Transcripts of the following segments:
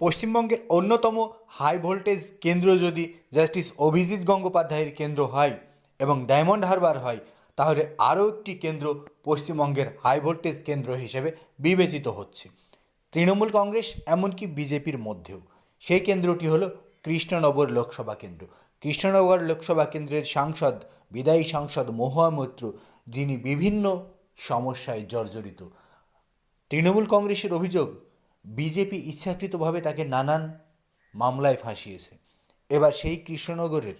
পশ্চিমবঙ্গের অন্যতম high voltage কেন্দ্র যদি জাস্টিস অভিজিৎ গঙ্গোপাধ্যায়ের কেন্দ্র হয় এবং ডায়মন্ড হারবার হয়, তাহলে আরও একটি কেন্দ্র পশ্চিমবঙ্গের হাই ভোল্টেজ কেন্দ্র হিসেবে বিবেচিত হচ্ছে। তৃণমূল কংগ্রেস, এমনকি বিজেপির মধ্যেও। সেই কেন্দ্রটি হলো কৃষ্ণনগর লোকসভা কেন্দ্র। কৃষ্ণনগর লোকসভা কেন্দ্রের সাংসদ, বিদায়ী সাংসদ মহুয়া মৈত্র, যিনি বিভিন্ন সমস্যায় জর্জরিত। তৃণমূল কংগ্রেসের অভিযোগ বিজেপি ইচ্ছাকৃতভাবে তাকে নানান মামলায় ফাঁসিয়েছে। এবার সেই কৃষ্ণনগরের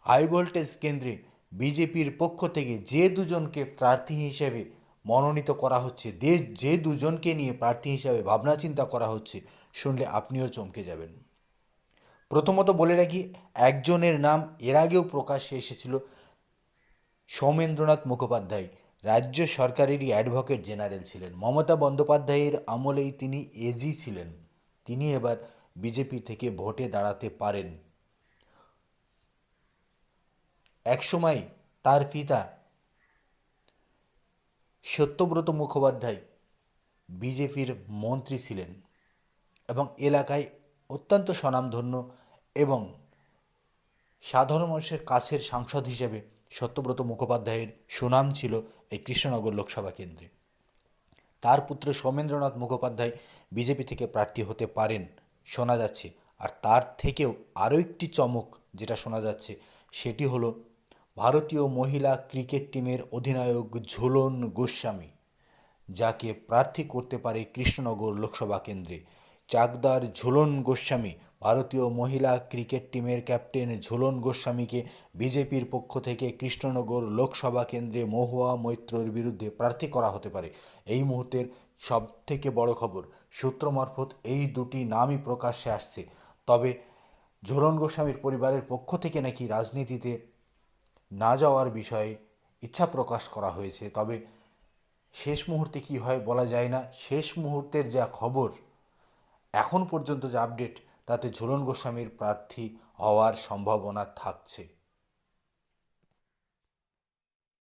হাই ভোল্টেজ কেন্দ্রে বিজেপির পক্ষ থেকে যে দুজনকে প্রার্থী হিসেবে মনোনীত করা হচ্ছে যে যে দুজনকে নিয়ে প্রার্থী হিসাবে ভাবনা চিন্তা করা হচ্ছে, শুনলে আপনিও চমকে যাবেন। প্রথমত বলে রাখি, একজনের নাম এর আগেও প্রকাশ্যে এসেছিল সৌমেন্দ্রনাথ মুখোপাধ্যায়। রাজ্য সরকারেরই অ্যাডভোকেট জেনারেল ছিলেন। মমতা বন্দ্যোপাধ্যায়ের আমলেই তিনি এজি ছিলেন। তিনি এবার বিজেপি থেকে ভোটে দাঁড়াতে পারেন। একসময় তার পিতা সত্যব্রত মুখোপাধ্যায় বিজেপির মন্ত্রী ছিলেন এবং এলাকায় অত্যন্ত স্বনামধন্য এবং সাধারণ মানুষের কাছের সাংসদ হিসেবে সত্যব্রত মুখোপাধ্যায়ের সুনাম ছিল এই কৃষ্ণনগর লোকসভা কেন্দ্রে। তার পুত্র সৌমেন্দ্রনাথ মুখোপাধ্যায় বিজেপি থেকে প্রার্থী হতে পারেন শোনা যাচ্ছে। আর তার থেকেও আরও একটি চমক যেটা শোনা যাচ্ছে সেটি হলো ভারতীয় মহিলা ক্রিকেট টিমের অধিনায়ক ঝুলন গোস্বামী, যাকে প্রার্থী করতে পারে কৃষ্ণনগর লোকসভা কেন্দ্রে। চাকদার ঝুলন গোস্বামী ভারতীয় মহিলা ক্রিকেট টিমের ক্যাপ্টেন ঝুলন গোস্বামীকে বিজেপির পক্ষ থেকে কৃষ্ণনগর লোকসভা কেন্দ্রে মহুয়া মৈত্রর বিরুদ্ধে প্রার্থী করা হতে পারে। এই মুহূর্তের সব থেকে বড় খবর, সূত্র মারফত এই দুটি নামই প্রকাশ্যে আসছে। তবে ঝুলন গোস্বামীর পরিবারের পক্ষ থেকে নাকি রাজনীতিতে না যাওয়ার বিষয়ে ইচ্ছা প্রকাশ করা হয়েছে। তবে শেষ মুহূর্তে কি হয় বলা যায় না। শেষ মুহূর্তের যা খবর, এখন পর্যন্ত যা আপডেট তাতে ঝুলন গোস্বামীর প্রার্থী হওয়ার সম্ভাবনা থাকছে।